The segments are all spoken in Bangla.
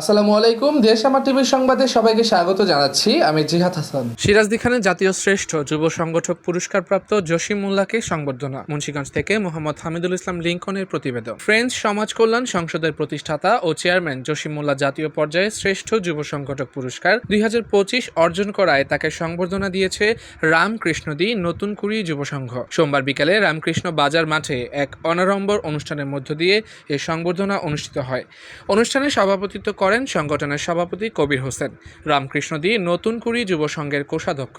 আসসালামু আলাইকুম, দেশ আমার টিভির সংবাদে সবাইকে স্বাগত জানাচ্ছি। আমি জিহাদ হাসান। সিরাজদি খানের জাতীয় শ্রেষ্ঠ যুব সংগঠক পুরস্কারপ্রাপ্ত জসিম মোল্লাকে সংবর্ধনা, মুন্সিগঞ্জ থেকে মোহাম্মদ হামিদুল ইসলাম লিঙ্কনের প্রতিবেদন। ফ্রেঞ্চ সমাজ কল্যাণ সংসদের প্রতিষ্ঠাতা ও চেয়ারম্যান জসিম মোল্লা জাতীয় পর্যায়ে শ্রেষ্ঠ যুব সংগঠক পুরস্কার দুই অর্জন করায় তাকে সংবর্ধনা দিয়েছে রামকৃষ্ণদি নতুন কুড়ি যুব সংঘ। সোমবার বিকালে রামকৃষ্ণ বাজার মাঠে এক অনাড়ম্বর অনুষ্ঠানের মধ্য দিয়ে এ সংবর্ধনা অনুষ্ঠিত হয়। অনুষ্ঠানে সভাপতিত্ব করেন সংগঠনের সভাপতি কবির হোসেন। রামকৃষ্ণদি নতুন কুড়ি যুব সংঘের কোষাধ্যক্ষ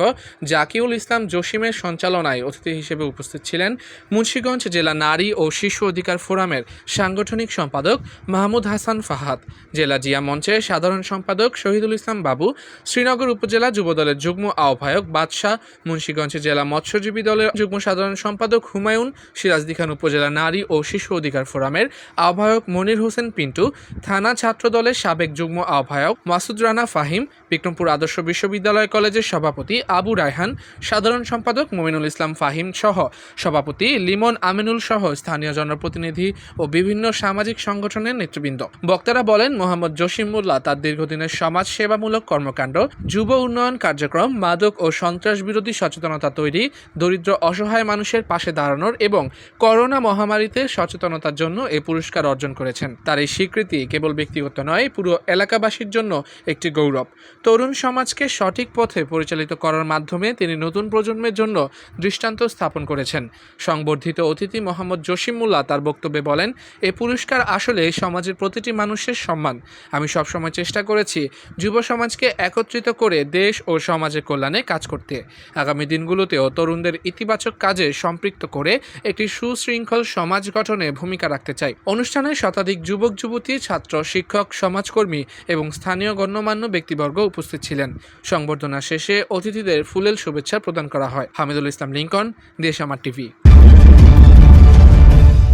জাকিউল ইসলাম জসিমের সঞ্চালনায় অতিথি হিসেবে উপস্থিত ছিলেন মুন্সিগঞ্জ জেলা নারী ও শিশু অধিকার ফোরামের সাংগঠনিক সম্পাদক মাহমুদ হাসান ফাহাদ, জেলা জিয়া মঞ্চের সাধারণ সম্পাদক শহীদুল ইসলাম বাবু, শ্রীনগর উপজেলা যুবদলের যুগ্ম আহ্বায়ক বাদশাহ, মুন্সিগঞ্জ জেলা মৎস্যজীবী দলের যুগ্ম সাধারণ সম্পাদক হুমায়ুন সিরাজদি খান উপজেলা নারী ও শিশু অধিকার ফোরামের আহ্বায়ক মনির হোসেন পিন্টু, থানা ছাত্র দলের সাবেক যুগ্ম আহ্বায়ক মাসুদ রানা ফাহিম, বিক্রমপুর আদর্শ বিশ্ববিদ্যালয় কলেজের সভাপতি আবু রায়হান, সাধারণ সম্পাদক মোমিনুল ইসলাম ফাহিম সহ সভাপতি লিমন আমিনুল সহ স্থানীয় জনপ্রতিনিধি ও বিভিন্ন সামাজিক সংগঠনের নেতৃবৃন্দ। বক্তারা বলেন, মোহাম্মদ জসিমুল্লাহ তার দীর্ঘদিনের সমাজ সেবামূলক কর্মকাণ্ড, যুব উন্নয়ন কার্যক্রম, মাদক ও সন্ত্রাস বিরোধী সচেতনতা তৈরি, দরিদ্র অসহায় মানুষের পাশে দাঁড়ানোর এবং করোনা মহামারীতে সচেতনতার জন্য এ পুরস্কার অর্জন করেছেন। তার এই স্বীকৃতি কেবল ব্যক্তিগত নয়, পুরো এলাকাবাসীর জন্য একটি গৌরব। তরুণ সমাজকে সঠিক পথে পরিচালিত করার মাধ্যমে তিনি নতুন প্রজন্মের জন্য দৃষ্টান্ত স্থাপন করেছেন। সংবর্ধিত অতিথি মোহাম্মদ জসিমুল্লাহ তার বক্তব্যে বলেন, এ পুরস্কার আসলে সমাজের প্রতিটি মানুষের সম্মান। আমি সবসময় চেষ্টা করেছি যুব সমাজকে একত্রিত করে দেশ ও সমাজের কল্যাণে কাজ করতে। আগামী দিনগুলোতেও তরুণদের ইতিবাচক কাজে সম্পৃক্ত করে একটি সুশৃঙ্খল সমাজ গঠনে ভূমিকা রাখতে চাই। অনুষ্ঠানে শতাধিক যুবক যুবতী ছাত্র, শিক্ষক সমাজকর্মী এবং স্থানীয় গণ্যমান্য ব্যক্তিবর্গ উপস্থিত ছিলেন। সংবর্ধনা শেষে অতিথিদের ফুলেল শুভেচ্ছা প্রদান করা হয়। হামিদুল ইসলাম লিঙ্কন দেশ আমার টিভি।